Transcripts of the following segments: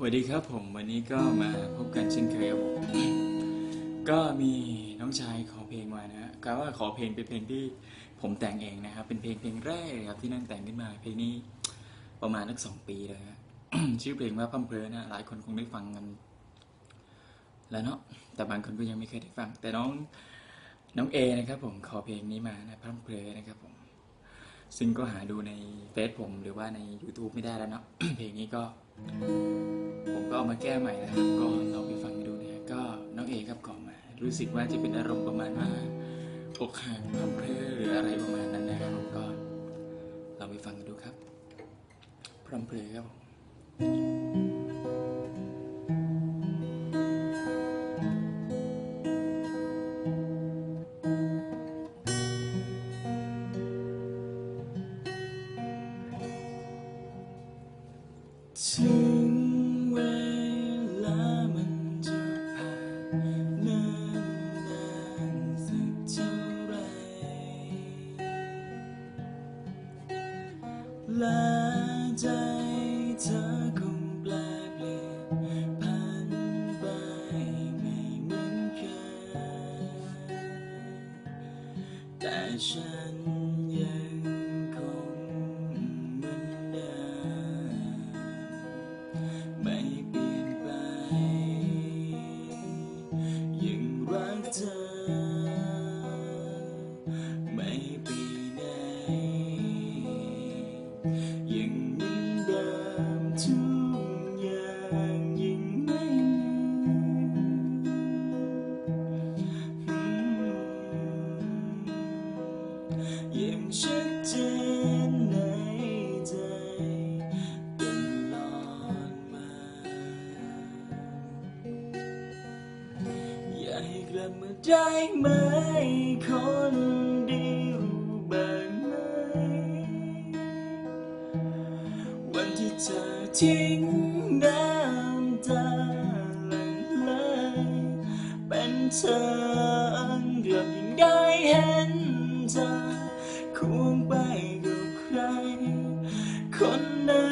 สวัสดีครับผมวันนี้ก็มาพบกันเช่นเคยครับผมก็มีน้องชายขอเพลงมานะฮะก็ว่าขอเพลงเป็นเพลงที่ผมแต่งเองนะครับ เป็นเพลงเพลงแรกครับที่นั่งแต่งขึ้นมาเพลงนี้ประมาณนักสองปีเลยฮะชื่อเพลงว่าพัมเพลอนะหลายคนคงได้ฟังกัน แล้วเนาะแต่บางคนก็ยังไม่เคยได้ฟัง แต่น้องน้องเอนะครับผมขอเพลงนี้มานะพัมเพลอนะครับผมซึ่งก็หาดูในเฟซผมหรือว่าใน YouTube ไม่ได้แล้วเนาะเพลงนี้ก็ ผมก็เอามาแก้ใหม่นะครับ ก็ลองไปฟังดูนะฮะก็น้องเอครับก่อนมา รู้สึกว่าจะเป็นอารมณ์ประมาณว่าอกหักพร่ำเพรื่อหรืออะไรประมาณนั้นนะครับผมก็ลองไปฟังกันดูครับ พร่ำเพรื่อครับผ และใจเธอคงแปลเปลี่ยนพันไปไม่เหมือนเคยแต่ฉัน ยังเหมือนเดิมทุกอย่างยังไม่ยังชัดเจนในใจตลอดมา อย่าให้กลับมาได้ไหมคนดี ที่เธอทิ้งน้ำตาหลั่งไหลเป็นเธอกลับยังได้เห็นเธอควงไปกับใครคนนั้น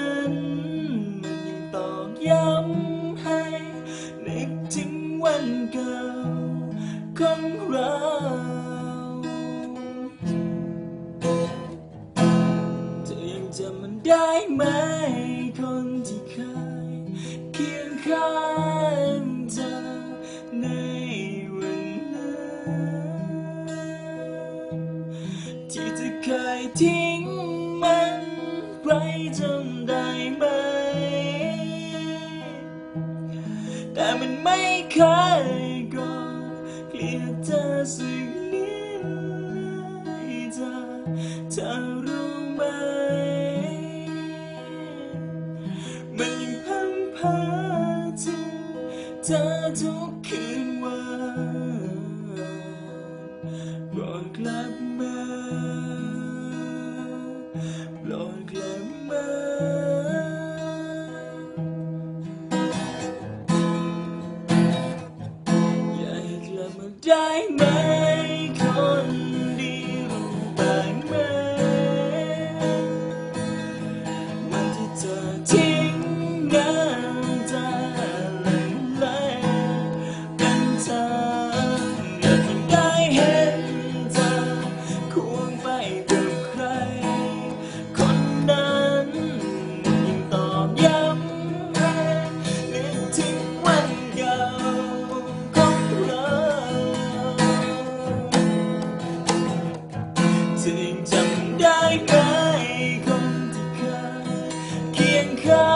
ได้ไหมคนที่เคยเคียงข้างเธอในวันนั้นที่เธอเคยทิ้งมันไว้จำได้ไหม แต่มันไม่เคยก่อนเกลียดเธอสิ่งนี้เธอเธอ เธอทุกคืนวันโปรดกลับมาโปรดกลับมาอยากให้กลับมาได้ไหม กับใคร คนนั้นยิ่งตอบย้ำนึกถึงวันเก่าของเราถึงจำได้ไหมคนงเคยเคียงข้าง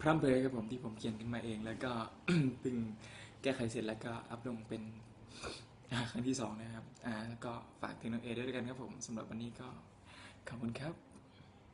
พร่ำเพรยครับผมที่ผมเขียนขึ้นมาเอง แล้วก็เพิ่งแก้ไขเสร็จแล้วก็อัพลงเป็นครั้งที่สองนะครับ อ่าแล้วก็ฝากถึงน้องเอด้วยด้วกันครับผมสำหรับวันนี้ก็ขอบคุณครับ